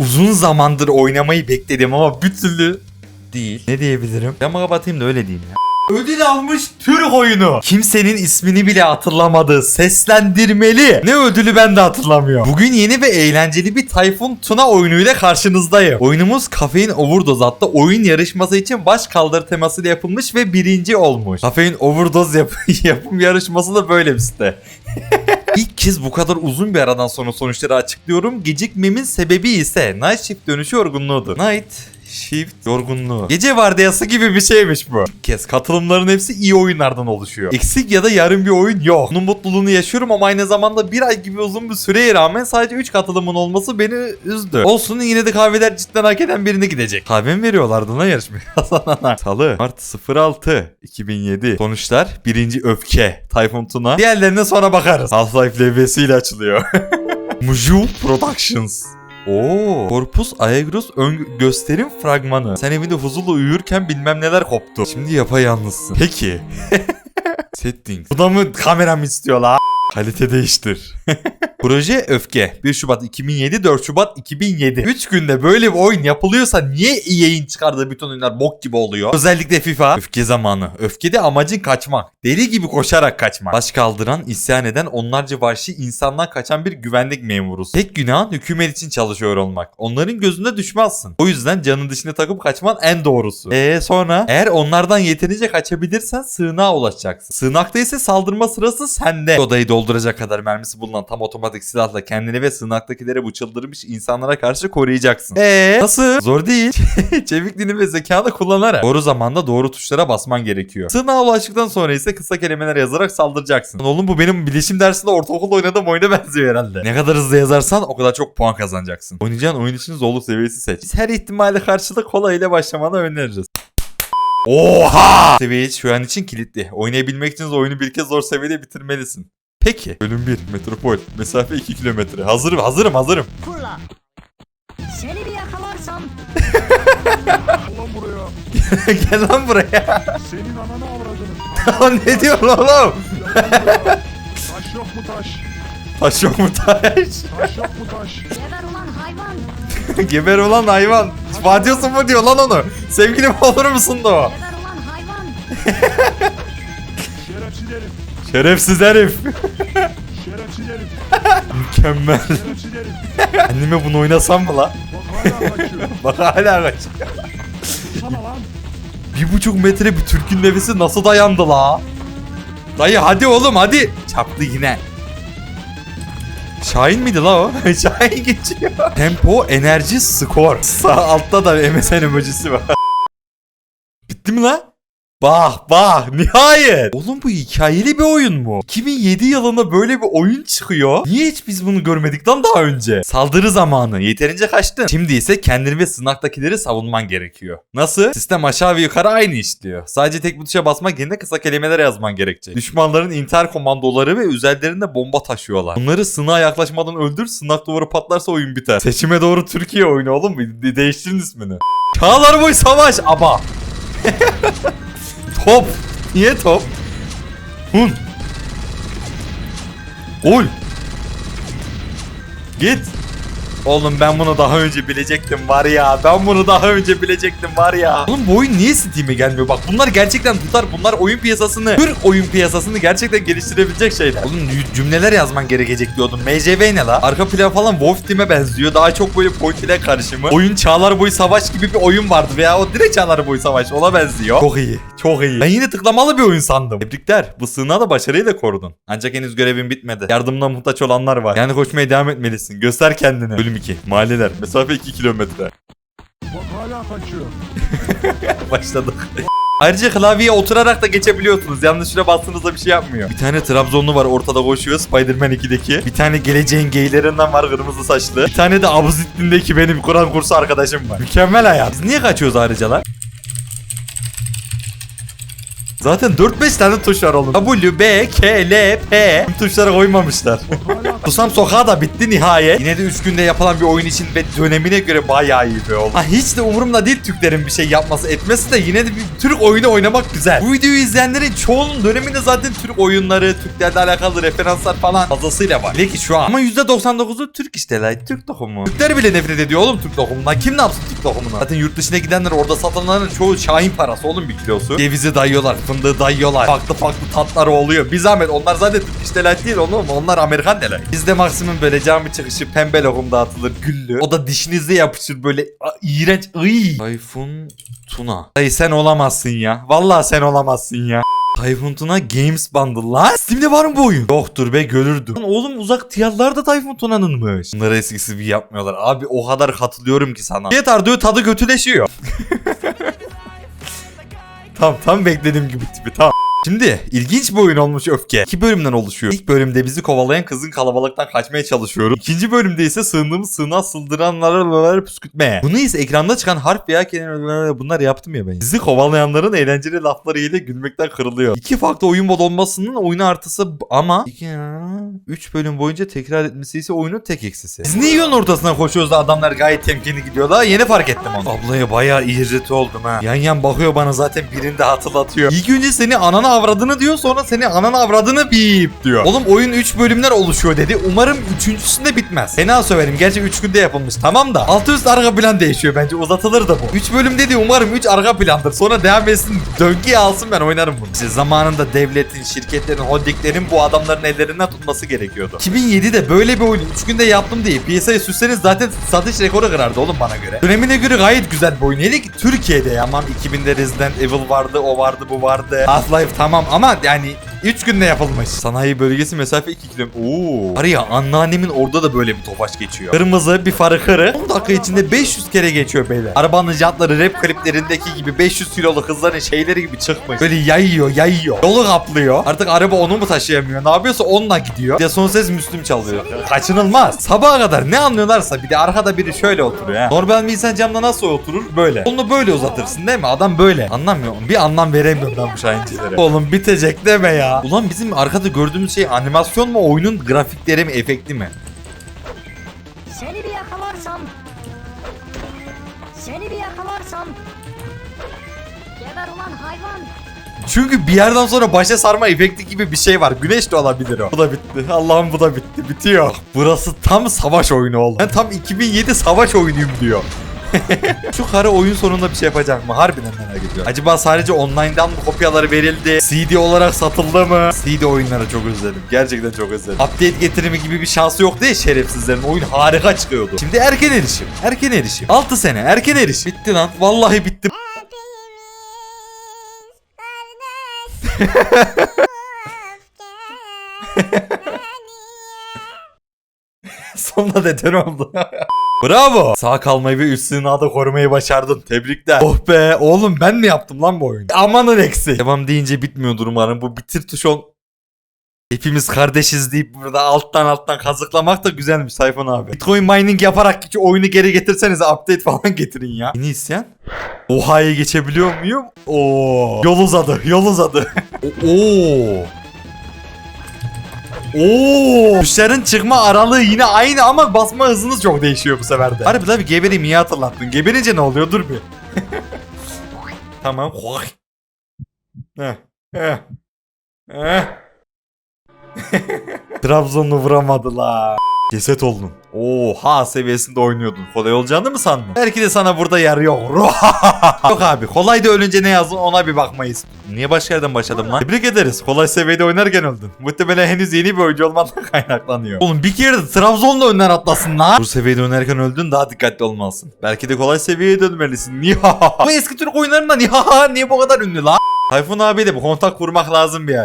Uzun zamandır oynamayı bekledim ama bir türlü değil. Ne diyebilirim? Ben kapatayım da öyle diyeyim ya. Ödül almış Türk oyunu. Kimsenin ismini bile hatırlamadığı seslendirmeli. Ne ödülü ben de hatırlamıyorum. Bugün yeni ve eğlenceli bir Tayfun Tuna oyunuyla karşınızdayım. Oyunumuz Kafein Overdose adlı oyun yarışması için baş kaldır temasıyla yapılmış ve birinci olmuş. Kafein Overdose yap yapım yarışması da böyle bir site. İlk kez bu kadar uzun bir aradan sonra sonuçları açıklıyorum. Gecikmemin sebebi ise Night Shift dönüşü yorgunluğudur. Night Shift yorgunluğu. Gece vardiyası gibi bir şeymiş bu. İlk kez katılımların hepsi iyi oyunlardan oluşuyor. Eksik ya da yarım bir oyun yok. Bunun mutluluğunu yaşıyorum ama aynı zamanda bir ay gibi uzun bir süreye rağmen sadece 3 katılımın olması beni üzdü. Olsun yine de kahveler cidden hak eden birine gidecek. Kahve mi veriyorlardı lan yarışmaya kazanana? Salı Mart 06 2007 Sonuçlar birinci öfke Tayfun Tuna. Diğerlerine sonra bakarız. Half-Life levesiyle açılıyor. Muju Productions. Oo, Corpus Aegros ön gösterim fragmanı. Sen evinde huzurla uyurken bilmem neler koptu. Şimdi yapayalnızsın. Peki. Settings. Bu da mı kameram istiyor la? Kalite değiştir. Proje Öfke. 1 Şubat 2007, 4 Şubat 2007. 3 günde böyle bir oyun yapılıyorsa niye EA'in çıkardığı bütün oyunlar bok gibi oluyor? Özellikle FIFA. Öfke zamanı. Öfkede amacın kaçmak. Deli gibi koşarak kaçmak. Baş kaldıran, isyan eden, onlarca vahşi insandan kaçan bir güvenlik memurusun. Tek günahın hükümet için çalışıyor olmak. Onların gözünde düşmezsin. O yüzden canın dışına takıp kaçman en doğrusu. Eee sonra? Eğer onlardan yeterince kaçabilirsen sığınağa ulaşacaksın. Sığınakta ise saldırma sırası sende. Odayı dolduracak kadar mermisi bulunan tam otomatik silahla kendini ve sığınaktakileri bu çıldırmış insanlara karşı koruyacaksın. Eee nasıl? Zor değil. Çevikliğini ve zekanı kullanarak. Doğru zamanda doğru tuşlara basman gerekiyor. Sığınağa ulaştıktan sonra ise kısa kelimeler yazarak saldıracaksın. Oğlum bu benim bilişim dersinde ortaokul oynadığım oyuna benziyor herhalde. Ne kadar hızlı yazarsan o kadar çok puan kazanacaksın. Oynayacağın oyun için zorluk seviyesi seç. Biz her ihtimale karşılık kolay ile başlamanı öneririz. Oha! Seviye şu an için kilitli. Oynayabilmek için oyunu bir kez zor seviyede bitirmelisin. Peki. Bölüm 1. Metropol. Mesafe 2 kilometre. Hazırım, hazırım, hazırım. Fırla. Seni bir yakalarsam Ulan buraya. Gel lan buraya. Senin ananı avradını. ne diyorsun oğlum? Taş yok mu taş? Taş yok mu taş? Taş yok mu taş? geber ulan hayvan. Geber olan hayvan. Fatih'sin mı diyor lan onu. Sevgilim olur musun da o? Geber ulan hayvan. Şerefsiz herif. Şerefsiz herif. Mükemmel. Şerefsiz herif. Anneme bunu oynasam mı la? Bak hala kaçıyor. Bak hala kaç. Sana lan. Bir buçuk metre bir Türk'ün nefesi nasıl dayandı la? Dayı hadi oğlum hadi. Çarptı yine. Şahin miydi la o? Şahin geçiyor. Tempo, enerji, skor. Sağ altta da MSN emojisi var. Bitti mi la? Bak bak nihayet. Oğlum bu hikayeli bir oyun mu? 2007 yılında böyle bir oyun çıkıyor. Niye hiç biz bunu görmedik lan daha önce? Saldırı zamanı. Yeterince kaçtın. Şimdi ise kendini ve sınaktakileri savunman gerekiyor. Nasıl? Sistem aşağı ve yukarı aynı işliyor. Sadece tek bir tuşa basmak yerine kısa kelimeler yazman gerekecek. Düşmanların intihar komandoları ve üzerlerinde bomba taşıyorlar. Bunları sınağa yaklaşmadan öldür. Sınak duvarı patlarsa oyun biter. Seçime doğru Türkiye oyunu oğlum. De- değiştirin ismini. Çağlar boyu savaş ama. Top. Niye top? Hun. Gol. Git. Oğlum ben bunu daha önce bilecektim var ya. Ben bunu daha önce bilecektim var ya. Oğlum bu oyun niye Steam'e gelmiyor? Bak bunlar gerçekten tutar. Bunlar oyun piyasasını, Türk oyun piyasasını gerçekten geliştirebilecek şeyler. Oğlum cümleler yazman gerekecek diyordum. MCV ne la? Arka plan falan Wolf Team'e benziyor. Daha çok böyle point blank karışımı. Oyun Çağlar Boyu Savaş gibi bir oyun vardı veya o direkt Çağlar Boyu Savaş ona benziyor. Çok iyi. Çok iyi. Ben yine tıklamalı bir oyun sandım. Tebrikler. Bu sığınağı da başarıyla korudun. Ancak henüz görevin bitmedi. Yardımına muhtaç olanlar var. Yani koşmaya devam etmelisin. Göster kendini. Bölüm 2. Mahalleler. Mesafe 2 kilometre. Bak hala kaçıyor. Başladık. Ayrıca klavyeye oturarak da geçebiliyorsunuz. Yanlışlıkla bastığınızda bir şey yapmıyor. Bir tane Trabzonlu var ortada koşuyor Spider-Man 2'deki. Bir tane geleceğin geylerinden var kırmızı saçlı. Bir tane de Abuzittin'deki benim Kur'an kursu arkadaşım var. Mükemmel hayat. Biz niye kaçıyoruz ayrıca lan? Zaten 4-5 tane tuş var oğlum. W, B, K, L, P. Bu tuşları koymamışlar. Susam Sokağı da bitti nihayet. Yine de 3 günde yapılan bir oyun için ve dönemine göre bayağı iyi bir oldu. Ha, hiç de umurumda değil Türklerin bir şey yapması etmesi de yine de bir Türk oyunu oynamak güzel. Bu videoyu izleyenlerin çoğunun döneminde zaten Türk oyunları, Türklerle alakalı referanslar falan fazlasıyla var. Hele ki şu an. Ama %99'u Türk işte lan. Türk tohumu. Türkler bile nefret ediyor oğlum Türk tohumundan. Kim ne yapsın Türk tohumuna? Zaten yurt dışına gidenler orada satılanların çoğu şahin parası oğlum bir kilosu. Cevizi dayıyorlar, fındığı dayıyorlar. Farklı farklı tatları oluyor. Bir zahmet onlar zaten Türk işteler değil oğlum. Onlar Amerikan neler. Bizde maksimum böyle cami çıkışı pembe lokum dağıtılır güllü. O da dişinize yapışır böyle iğrenç. Iy. Tayfun Tuna. Dayı sen olamazsın ya. Vallahi sen olamazsın ya. Tayfun Tuna Games Bundle lan. Steam'de var mı bu oyun? Yoktur be görürdüm. Lan oğlum uzak tiyarlar da Tayfun Tuna'nınmış. Bunları eskisi bir yapmıyorlar. Abi o kadar katılıyorum ki sana. Yeter diyor tadı kötüleşiyor. tam tam beklediğim gibi tipi tam. Şimdi ilginç bir oyun olmuş Öfke. İki bölümden oluşuyor. İlk bölümde bizi kovalayan kızın kalabalıktan kaçmaya çalışıyoruz. İkinci bölümde ise sığındığımız sığınağa sıldıranları püskürtmeye. Bunu ise ekranda çıkan harf veya kelimeler bunlar yaptım ya ben. Bizi kovalayanların eğlenceli laflarıyla gülmekten kırılıyor. İki farklı oyun mod olmasının oyuna artısı ama 3 bölüm boyunca tekrar etmesi ise oyunun tek eksisi. Biz niye yolun ortasından koşuyoruz da adamlar gayet temkinli gidiyorlar? Yeni fark ettim onu. Ablaya bayağı irriti oldum ha. Yan yan bakıyor bana zaten birinde hatırlatıyor. İlk önce seni ananı avradını diyor sonra seni ananı avradını bip diyor. Oğlum oyun 3 bölümler oluşuyor dedi. Umarım üçüncüsünde bitmez. Fena söverim. Gerçi 3 günde yapılmış tamam da. Altı üst arka plan değişiyor bence uzatılır da bu. 3 bölüm dedi umarım 3 arka plandır. Sonra devam etsin döngüye alsın ben oynarım bunu. İşte zamanında devletin, şirketlerin, holdinglerin bu adamların ellerinden tutması gerekiyordu. 2007'de böyle bir oyunu 3 günde yaptım diye piyasaya sürseniz zaten satış rekoru kırardı oğlum bana göre. Dönemine göre gayet güzel bir oyun. Hele ki Türkiye'de ya. Aman 2000'de Resident Evil vardı, o vardı, bu vardı. Half-Life tamam ama yani 3 günde yapılmış. Sanayi bölgesi mesafe 2 kilometre. Oo. Var ya anneannemin orada da böyle bir tofaş geçiyor. Kırmızı bir farı kırı. 10 dakika içinde 500 kere geçiyor beyler. Arabanın jantları rap kliplerindeki gibi 500 kiloluk kızların şeyleri gibi çıkmış. Böyle yayıyor yayıyor. Yolu kaplıyor. Artık araba onu mu taşıyamıyor? Ne yapıyorsa onunla gidiyor. Bir de son ses Müslüm çalıyor. Kaçınılmaz. Sabaha kadar ne anlıyorlarsa bir de arkada biri şöyle oturuyor ha. Normal bir insan camda nasıl oturur? Böyle. Onu böyle uzatırsın değil mi? Adam böyle. Anlamıyorum. Bir anlam veremiyorum ben bu şahincilere. Oğlum bitecek deme ya. Ulan bizim arkada gördüğümüz şey animasyon mu oyunun grafikleri mi efekti mi? Seni bir yakalarsam. Seni bir yakalarsam. Geber ulan hayvan. Çünkü bir yerden sonra başa sarma efekti gibi bir şey var. Güneş de olabilir o. Bu da bitti. Allah'ım bu da bitti. Bitiyor. Burası tam savaş oyunu oğlum. Ben tam 2007 savaş oyunuyum diyor. Şu karı oyun sonunda bir şey yapacak mı? Harbiden merak ediyorum. Acaba sadece online'dan mı kopyaları verildi? CD olarak satıldı mı? CD oyunları çok özledim. Gerçekten çok özledim. Update getirimi gibi bir şansı yok değil şerefsizlerin. Oyun harika çıkıyordu. Şimdi erken erişim. Erken erişim. 6 sene erken erişim. Bitti lan. Vallahi bitti. Sonunda deten oldu. Bravo. Sağ kalmayı ve üstünü da korumayı başardın. Tebrikler. Oh be oğlum ben mi yaptım lan bu oyunu? Amanın eksi. Devam deyince bitmiyordur umarım. Bu bitir tuş ol. Hepimiz kardeşiz deyip burada alttan alttan kazıklamak da güzelmiş Sayfon abi. Bitcoin mining yaparak şu oyunu geri getirseniz update falan getirin ya. Yeni isyan. Oha'ya geçebiliyor muyum? Oo. Yol uzadı. Yol uzadı. Oo. Oo. Tuşların çıkma aralığı yine aynı ama basma hızınız çok değişiyor bu sefer de. Harbi tabi gebereyim iyi hatırlattın. Geberince ne oluyor? Dur bir. tamam. Heh. Heh. Heh. Trabzon'u vuramadılar. Ceset oldun. Oha seviyesinde oynuyordun. Kolay olacağını mı sandın? Belki de sana burada yer yok. yok abi. Kolay da ölünce ne yazdın ona bir bakmayız. Niye başka yerden başladım lan? Tebrik ederiz. Kolay seviyede oynarken öldün. Muhtemelen henüz yeni bir oyuncu olmandan kaynaklanıyor. Oğlum bir kere de Trabzon'la önden atlasın lan. Bu seviyede oynarken öldün daha dikkatli olmalısın. Belki de kolay seviyeye dönmelisin. Niye? Bu eski Türk oyunlarından niye? Niye bu kadar ünlü lan? Tayfun abiyle bu kontak kurmak lazım bir yer.